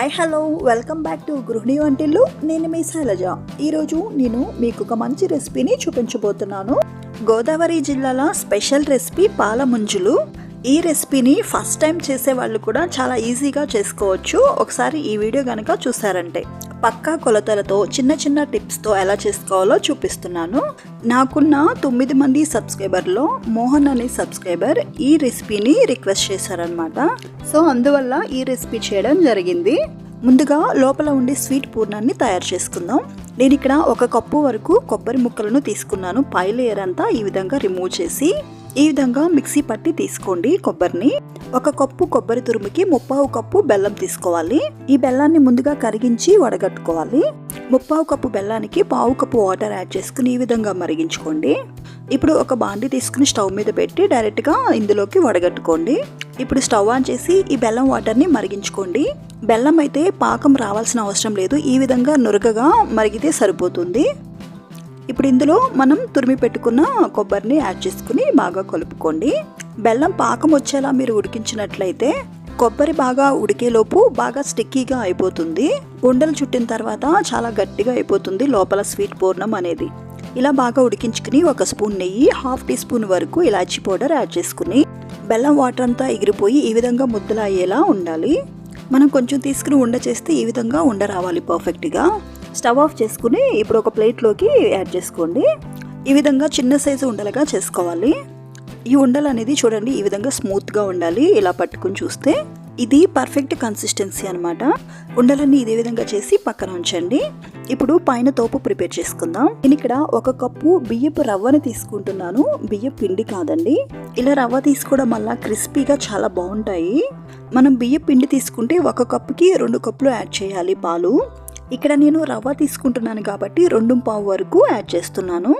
Hi hello welcome back to Gruhini Vantillu. నేను మీ శైలజ. ఈరోజు నేను మీకు ఒక మంచి రెసిపీని చూపించబోతున్నాను. గోదావరి జిల్లాల స్పెషల్ రెసిపీ పాల ముంజులు ఈ రెసిపీని ఫస్ట్ టైం చేసే వాళ్ళు కూడా చాలా ఈజీగా చేసుకోవచ్చు. ఒకసారి ఈ వీడియో కనుక చూసారంటే పక్కా కొలతలతో చిన్న చిన్న టిప్స్తో ఎలా చేసుకోవాలో చూపిస్తున్నాను. నాకున్న తొమ్మిది మంది సబ్స్క్రైబర్లో మోహన్ అనే సబ్స్క్రైబర్ ఈ రెసిపీని రిక్వెస్ట్ చేశారనమాట సో అందువల్ల ఈ రెసిపీ చేయడం జరిగింది. ముందుగా లోపల ఉండే స్వీట్ పూర్ణాన్ని తయారు చేసుకుందాం. నేను ఇక్కడ ఒక కప్పు వరకు కొబ్బరి ముక్కలను తీసుకున్నాను. పై లేయర్ అంతా ఈ విధంగా రిమూవ్ చేసి ఈ విధంగా మిక్సీ పట్టి తీసుకోండి కొబ్బరిని. ఒక కప్పు కొబ్బరి తురుముకి ముప్పావు కప్పు బెల్లం తీసుకోవాలి. ఈ బెల్లాన్ని ముందుగా కరిగించి వడగట్టుకోవాలి. ముప్పావు కప్పు బెల్లానికి పావు కప్పు వాటర్ యాడ్ చేసుకుని ఈ విధంగా మరిగించుకోండి. ఇప్పుడు ఒక బాండి తీసుకుని స్టవ్ మీద పెట్టి డైరెక్ట్గా ఇందులోకి వడగట్టుకోండి. ఇప్పుడు స్టవ్ ఆన్ చేసి ఈ బెల్లం వాటర్ని మరిగించుకోండి. బెల్లం అయితే పాకం రావాల్సిన అవసరం లేదు. ఈ విధంగా నురగగా మరిగితే సరిపోతుంది. ఇప్పుడు ఇందులో మనం తురిమి పెట్టుకున్న కొబ్బరిని యాడ్ చేసుకుని బాగా కలుపుకోండి. బెల్లం పాకం వచ్చేలా మీరు ఉడికించినట్లయితే కొబ్బరి బాగా ఉడికేలోపు బాగా స్టిక్కీగా అయిపోతుంది. ఉండలు చుట్టిన తర్వాత చాలా గట్టిగా అయిపోతుంది లోపల స్వీట్ పూర్ణం అనేది. ఇలా బాగా ఉడికించుకుని ఒక స్పూన్ నెయ్యి హాఫ్ టీ స్పూన్ వరకు ఇలాచీ పౌడర్ యాడ్ చేసుకుని బెల్లం వాటర్ అంతా ఎగిరిపోయి ఈ విధంగా ముద్దలు అయ్యేలా ఉండాలి. మనం కొంచెం తీసుకుని ఉండ చేస్తే ఈ విధంగా ఉండ రావాలి పర్ఫెక్ట్గా స్టవ్ ఆఫ్ చేసుకుని ఇప్పుడు ఒక ప్లేట్లోకి యాడ్ చేసుకోండి. ఈ విధంగా చిన్న సైజు ఉండలుగా చేసుకోవాలి. ఈ ఉండలు అనేది చూడండి ఈ విధంగా స్మూత్గా ఉండాలి. ఇలా పట్టుకుని చూస్తే ఇది పర్ఫెక్ట్ కన్సిస్టెన్సీ అనమాట ఉండలన్నీ ఇదే విధంగా చేసి పక్కన ఉంచండి. ఇప్పుడు పైన తోపు ప్రిపేర్ చేసుకుందాం. నేను ఇక్కడ ఒక కప్పు బియ్యపు రవ్వని తీసుకుంటున్నాను. బియ్య పిండి కాదండి. ఇలా రవ్వ తీసుకోవడం వల్ల క్రిస్పీగా చాలా బాగుంటాయి. మనం బియ్య పిండి తీసుకుంటే ఒక కప్పుకి రెండు కప్పులు యాడ్ చేయాలి పాలు. ఇక్కడ నేను రవ్వ తీసుకుంటున్నాను కాబట్టి రెండు పావు వరకు యాడ్ చేస్తున్నాను.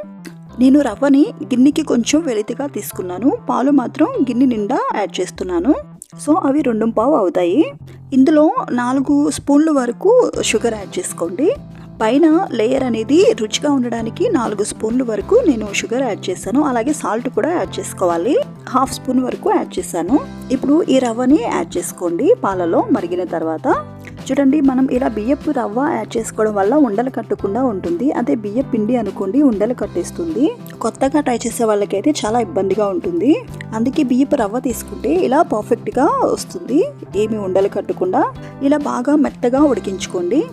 నేను రవ్వని గిన్నెకి కొంచెం వెలితిగా తీసుకున్నాను. పాలు మాత్రం గిన్నె నిండా యాడ్ చేస్తున్నాను. సో అవి రెండు పావు అవుతాయి. ఇందులో నాలుగు స్పూన్ల వరకు షుగర్ యాడ్ చేసుకోండి. పైన లేయర్ అనేది రుచిగా ఉండడానికి నాలుగు స్పూన్ల వరకు నేను షుగర్ యాడ్ చేశాను. అలాగే సాల్ట్ కూడా యాడ్ చేసుకోవాలి. హాఫ్ స్పూన్ వరకు యాడ్ చేశాను. ఇప్పుడు ఈ రవ్వని యాడ్ చేసుకోండి. పాలలో మరిగిన తర్వాత చూడండి మనం ఇలా బియ్యపు రవ్వ యాడ్ చేసుకోవడం వల్ల ఉండలు కట్టకుండా ఉంటుంది. అదే బియ్య పిండి అనుకోండి ఉండలు కట్టేస్తుంది. కొత్తగా ట్రై చేసే వాళ్ళకైతే చాలా ఇబ్బందిగా ఉంటుంది. అందుకే బియ్యపు రవ్వ తీసుకుంటే ఇలా పర్ఫెక్ట్గా వస్తుంది. ఏమి ఉండలు కట్టకుండా ఇలా బాగా మెత్తగా ఉడికించుకోండి.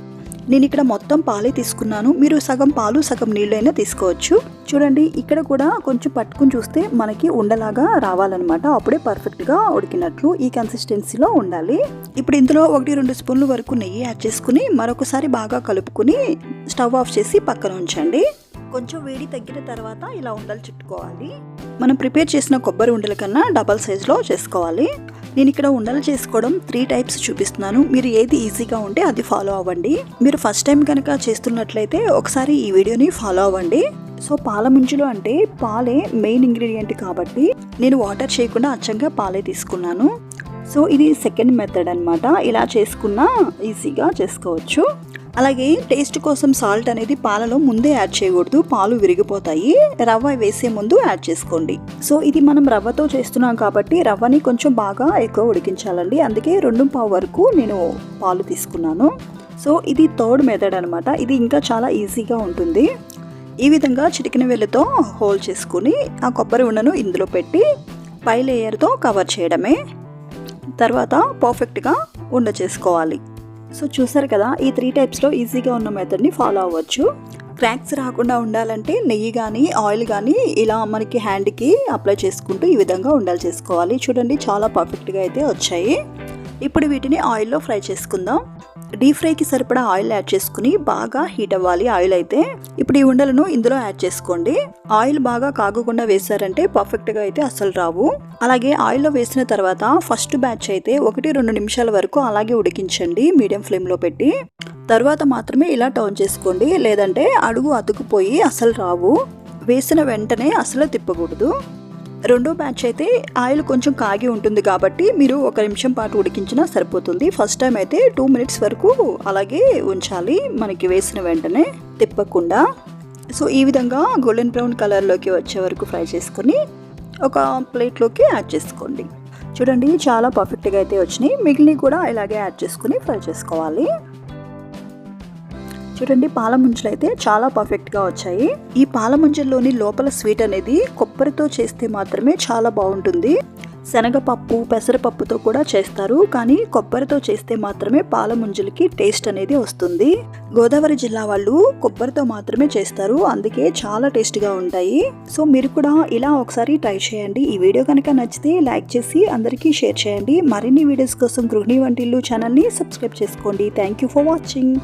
నేను ఇక్కడ మొత్తం పాలే తీసుకున్నాను. మీరు సగం పాలు సగం నీళ్ళైనా తీసుకోవచ్చు. చూడండి ఇక్కడ కూడా కొంచెం పట్టుకుని చూస్తే మనకి ఉండలాగా రావాలన్నమాట. అప్పుడే పర్ఫెక్ట్గా ఉడికినట్లు ఈ కన్సిస్టెన్సీలో ఉండాలి. ఇప్పుడు ఇందులో ఒకటి రెండు స్పూన్ల వరకు నెయ్యి యాడ్ చేసుకుని మరొకసారి బాగా కలుపుకుని స్టవ్ ఆఫ్ చేసి పక్కన ఉంచండి. కొంచెం వేడి తగ్గిన తర్వాత ఇలా ఉండలు చుట్టుకోవాలి. మనం ప్రిపేర్ చేసిన కొబ్బరి ఉండల కన్నా డబల్ సైజులో చేసుకోవాలి. నేను ఇక్కడ ఉండలు చేసుకోవడం త్రీ టైప్స్ చూపిస్తున్నాను. మీరు ఏది ఈజీగా ఉంటే అది ఫాలో అవ్వండి. మీరు ఫస్ట్ టైం కనుక చేస్తున్నట్లయితే ఒకసారి ఈ వీడియోని ఫాలో అవ్వండి. సో పాల ముంచులు అంటే పాలే మెయిన్ ఇంగ్రీడియంట్ కాబట్టి నేను వాటర్ చేయకుండా అచ్చంగా పాలే తీసుకున్నాను. సో ఇది సెకండ్ మెథడ్ అనమాట ఇలా చేసుకున్నా ఈజీగా చేసుకోవచ్చు. అలాగే టేస్ట్ కోసం సాల్ట్ అనేది పాలలో ముందే యాడ్ చేయకూడదు. పాలు విరిగిపోతాయి. రవ్వ వేసే ముందు యాడ్ చేసుకోండి. సో ఇది మనం రవ్వతో చేస్తున్నాం కాబట్టి రవ్వని కొంచెం బాగా ఎక్కువ ఉడికించాలండి. అందుకే రెండు పావు వరకు నేను పాలు తీసుకున్నాను. సో ఇది థర్డ్ మెథడ్ అనమాట ఇది ఇంకా చాలా ఈజీగా ఉంటుంది. ఈ విధంగా చిటికిన వేళ్ళతో హోల్ చేసుకుని ఆ కొబ్బరి ఉండను ఇందులో పెట్టి పై లేయర్తో కవర్ చేయడమే తర్వాత పర్ఫెక్ట్గా ఉండ చేసుకోవాలి. సో చూసారు కదా ఈ త్రీ టైప్స్లో ఈజీగా ఉన్న మెథడ్ని ఫాలో అవ్వచ్చు. క్రాక్స్ రాకుండా ఉండాలంటే నెయ్యి కానీ ఆయిల్ కానీ ఇలా మనకి హ్యాండ్కి అప్లై చేసుకుంటూ ఈ విధంగా ఉండాలి చేసుకోవాలి. చూడండి చాలా పర్ఫెక్ట్గా అయితే వచ్చాయి. ఇప్పుడు వీటిని ఆయిల్లో ఫ్రై చేసుకుందాం. డీప్ ఫ్రైకి సరిపడా ఆయిల్ యాడ్ చేసుకుని బాగా హీట్ అవ్వాలి. ఆయిల్ అయితే ఇప్పుడు ఈ ఉండలను ఇందులో యాడ్ చేసుకోండి. ఆయిల్ బాగా కాగకుండా వేసారంటే పర్ఫెక్ట్గా అయితే అస్సలు రావు. అలాగే ఆయిల్లో వేసిన తర్వాత ఫస్ట్ బ్యాచ్ అయితే ఒకటి రెండు నిమిషాల వరకు అలాగే ఉడికించండి మీడియం ఫ్లేమ్లో పెట్టి. తర్వాత మాత్రమే ఇలా టర్న్ చేసుకోండి. లేదంటే అడుగు అతుకుపోయి అసలు రావు. వేసిన వెంటనే అసలు తిప్పకూడదు. రెండో బ్యాచ్ అయితే ఆయిల్ కొంచెం కాగి ఉంటుంది కాబట్టి మీరు ఒక నిమిషం పాటు ఉడికించినా సరిపోతుంది. ఫస్ట్ టైం అయితే టూ మినిట్స్ వరకు అలాగే ఉంచాలి. మనకి వేసిన వెంటనే తిప్పకుండా. సో ఈ విధంగా గోల్డెన్ బ్రౌన్ కలర్లోకి వచ్చే వరకు ఫ్రై చేసుకొని ఒక ప్లేట్లోకి యాడ్ చేసుకోండి. చూడండి చాలా పర్ఫెక్ట్గా అయితే వచ్చినాయి. మిగిలినవి కూడా ఇలాగే యాడ్ చేసుకుని ఫ్రై చేసుకోవాలి. చూడండి పాల ముంజలు అయితే చాలా పర్ఫెక్ట్గా వచ్చాయి. ఈ పాల ముంజల్లోని లోపల స్వీట్ అనేది కొబ్బరితో చేస్తే మాత్రమే చాలా బాగుంటుంది. శనగపప్పు పెసరపప్పుతో కూడా చేస్తారు. కానీ కొబ్బరితో చేస్తే మాత్రమే పాల ముంజలకి టేస్ట్ అనేది వస్తుంది. గోదావరి జిల్లా వాళ్ళు కొబ్బరితో మాత్రమే చేస్తారు. అందుకే చాలా టేస్ట్గా ఉంటాయి. సో మీరు కూడా ఇలా ఒకసారి ట్రై చేయండి. ఈ వీడియో కనుక నచ్చితే లైక్ చేసి అందరికీ షేర్ చేయండి. మరిన్ని వీడియోస్ కోసం గృహిణి వంటిల్లు ఛానల్ని సబ్స్క్రైబ్ చేసుకోండి. Thank you for watching